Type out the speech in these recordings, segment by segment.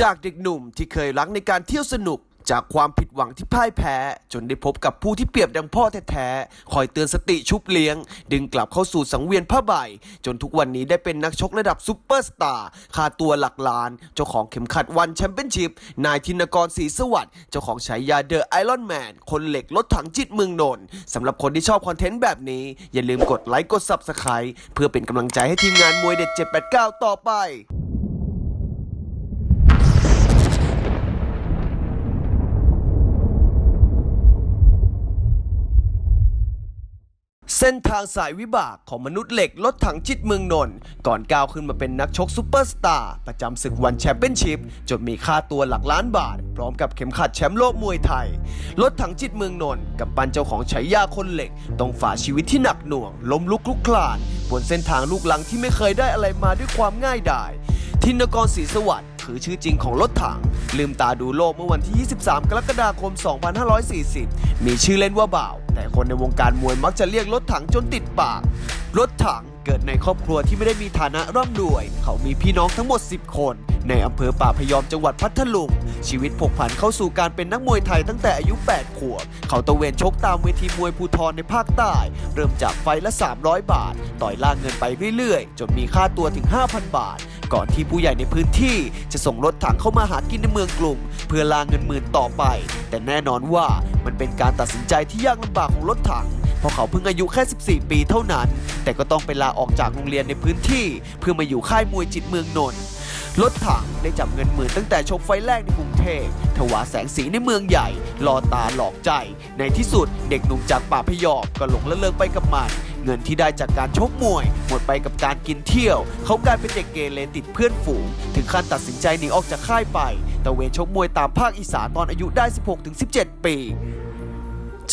จากเด็กหนุ่มที่เคยรักในการเที่ยวสนุก จากความผิดหวังที่พ่ายแพ้ จนได้พบกับผู้ที่เปรียบดังพ่อแท้ๆคอยเตือนสติชุบเลี้ยง ดึงกลับเข้าสู่สังเวียนผ้าใบ จนทุกวันนี้ได้เป็นนักชกระดับซุปเปอร์สตาร์ค่าตัวหลักล้าน เจ้าของเข็มขัดวันแชมเปี้ยนชิพนายธินกรศรีสวัสดิ์เจ้าของฉายาเดอะไอรอนแมนคนเหล็กรถถังจิตเมืองนนท์สำหรับคนที่ชอบคอนเทนต์แบบนี้ อย่าลืมกดไลค์กด Subscribe เพื่อเป็นกำลังใจให้ทีมงานมวยเด็ด789 ต่อไป ส้นทางสายวิบากของมนุษย์เหล็กรถถังจิตเมืองนนท์ก่อนก้าวขึ้นมาเป็นนักชกซูเปอร์สตาร์ประจำศึกวันแชมเปี้ยนชิพจนมีค่าตัวหลักล้านบาท พร้อมกับเข็มขัดแชมป์โลกมวยไทย รถถังจิตเมืองนนท์กับปันเจ้าของฉายาคนเหล็ก ต้องฝ่าชีวิตที่หนักหน่วง ล้มลุกคลุกคลาน บนเส้นทางลูกหลังที่ไม่เคยได้อะไรมาด้วยความง่ายดายทินกรศรีสวัสดิ์ คือชื่อจริงของรถถัง ลืมตาดูโลกเมื่อวันที่ 23 กรกฎาคม 2540 มีชื่อเล่นว่าบ่าว แต่คนในวงการมวยมักจะเรียกรถถังจนติดปาก รถถังเกิดในครอบครัวที่ไม่ได้มีฐานะร่ำรวย เขามีพี่น้องทั้งหมด 10 คน ในอำเภอป่าพยอมจังหวัดพัทลุง ชีวิตผกผันเข้าสู่การเป็นนักมวยไทยตั้งแต่อายุ 8 ขวบ เขาตะเวนชกตามเวทีมวยภูทรในภาคใต้ เริ่มจากไฟละ 300 บาท ต่อยล่างเงินไปเรื่อยๆ จนมีค่าตัวถึง 5,000 บาท ก่อนที่ผู้ใหญ่ในพื้นที่จะส่งรถถังเข้ามาหากินในเมืองกรุงเพื่อลาเงินหมื่นต่อไป แต่แน่นอนว่ามันเป็นการตัดสินใจที่ยากลำบากของรถถังเพราะเขาเพิ่งอายุแค่ 14 ปีเท่านั้น แต่ก็ต้องไปลาออกจากโรงเรียนในพื้นที่ เพื่อมาอยู่ค่ายมวยจิตเมืองนนท์ รถถังได้จับเงินหมื่นตั้งแต่ชกไฟแรกในกรุงเทพถวาแสงสีในเมืองใหญ่ รอตาหลอกใจ ในที่สุดเด็กหนุ่มจากป่าพยอมก็หลงละเลงไปกับมัน เงินที่ได้จากการชกมวย หมดไปกับการกินเที่ยว เขากลายเป็นเด็กเกเรติดเพื่อนฝูง ถึงขั้นตัดสินใจหนีออกจากค่ายไปตะเวนชกมวยตามภาคอีสานตอนอายุได้ 16-17 ปี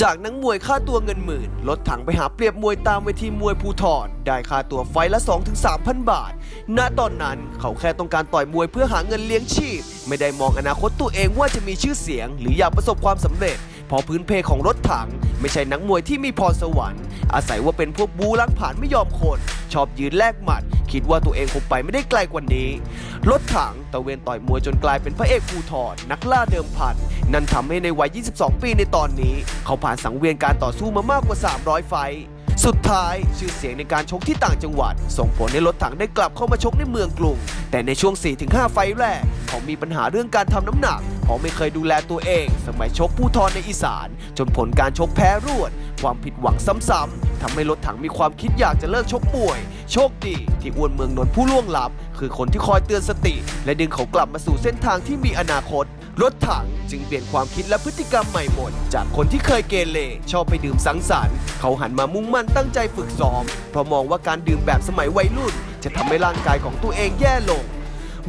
จากนักมวยค่าตัวเงินหมื่นรถถังไปหาเปรียบมวยตามเวทีมวยภูทรได้ค่าตัวไฟละ 2-3,000 บาท ณตอนนั้นเขาแค่ต้องการต่อยมวยเพื่อหาเงินเลี้ยงชีพ ไม่ได้มองอนาคตตัวเองว่าจะมีชื่อเสียง หรืออยากประสบความสำเร็จเพอพื้นเพของรถถัง ไม่ใช่นักมวยที่มีพรสวรรค์ อาศัยว่าเป็นพวกบูรักผ่านไม่ยอมคน ชอบยืนแลกหมัด คิดว่าตัวเองคงไปไม่ได้ไกลกว่านี้ รถถังตะเวนต่อยมวยจนกลายเป็นพระเอกภูทรนักล่าเดิมพัน นั่นทำให้ในวัย 22 ปีในตอนนี้ เขาผ่านสังเวียนการต่อสู้มามากกว่า 300 ไฟ สุดท้ายชื่อเสียงในการชกที่ต่างจังหวัด ส่งผลให้รถถังได้กลับเข้ามาชกในเมืองกรุง แต่ในช่วง 4-5 ไฟแรกเขามีปัญหาเรื่องการทำน้ำหนักเพราะไม่เคยดูแลตัวเอง สมัยชกผู้ทรในอีสาน จนผลการชกแพ้รวด ความผิดหวังซ้ำๆทำให้รถถังมีความคิดอยากจะเลิกชกมวย โชคดีที่อ้วนเมืองนนท์ผู้ล่วงลับ คือคนที่คอยเตือนสติ และดึงเขากลับมาสู่เส้นทางที่มีอนาคต รถถังจึงเปลี่ยนความคิดและพฤติกรรมใหม่หมด จากคนที่เคยเกเรชอบไปดื่มสังสรรค์ เขาหันมามุ่งมั่นตั้งใจฝึกซ้อม เพราะมองว่าการดื่มแบบสมัยวัยรุ่น จะทำให้ร่างกายของตัวเองแย่ลง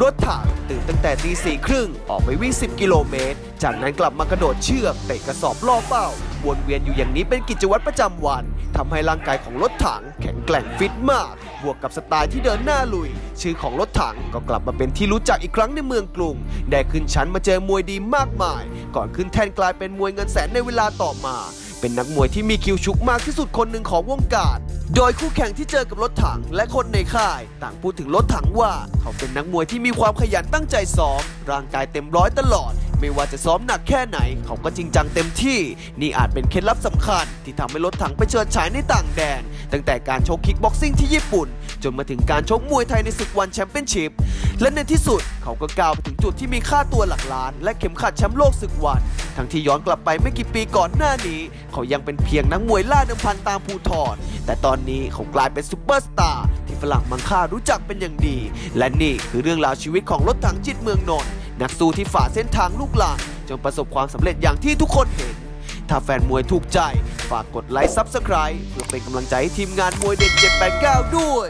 รถถังตื่นตั้งแต่ตีสี่ครึ่งออกไปวิ่ง 10 กิโลเมตร จากนั้นกลับมากระโดดเชือกเตะกระสอบล่อเป้า วนเวียนอยู่อย่างนี้เป็นกิจวัตรประจำวัน ทำให้ร่างกายของรถถังแข็งแกร่งฟิตมาก บวกกับสไตล์ที่เดินหน้าลุย ชื่อของรถถังก็กลับมาเป็นที่รู้จักอีกครั้งในเมืองกรุง ได้ขึ้นชั้นมาเจอมวยดีมากมาย ก่อนขึ้นแท่นกลายเป็นมวยเงินแสนในเวลาต่อมา เป็นนักมวยที่มีคิวชุกมากที่สุดคนหนึ่งของวงการโดยคู่แข่งที่เจอกับรถถังและคนในค่าย ต่างพูดถึงรถถังว่า เขาเป็นนักมวยที่มีความขยันตั้งใจซ้อมร่างกายเต็มร้อยตลอด ไม่ว่าจะซ้อมหนักแค่ไหน เขาก็จริงจังเต็มที่ นี่อาจเป็นเคล็ดลับสำคัญ ที่ทำให้รถถังไปเชิดฉายในต่างแดน ตั้งแต่การชกคิกบ็อกซิ่งที่ญี่ปุ่น จนมาถึงการชกมวยไทยในศึกวันแชมเปี้ยนชิพและในที่สุดเขาก็ก้าวไปถึงจุดที่มีค่าตัวหลักล้าน และเข็มขัดแชมป์โลกศึกวัน ทั้งที่ย้อนกลับไปไม่กี่ปีก่อนหน้านี้ เขายังเป็นเพียงนักมวยล่าเดิมพันตามภูทรแต่ตอนนี้เขากลายเป็นซูเปอร์สตาร์ที่ฝรั่งมังค่ารู้จักเป็นอย่างดี และนี่คือเรื่องราวชีวิตของรถถังจิตเมืองนนท์ นักสู้ที่ฝ่าเส้นทางลูกหลานจนประสบความสำเร็จอย่างที่ทุกคนเห็น ถ้าแฟนมวยถูกใจ ฝากกดไลค์ซับสไคร b e เพื่อเป็นกำลังใจให้ทีมงานมวยเด็ด789 ด้วย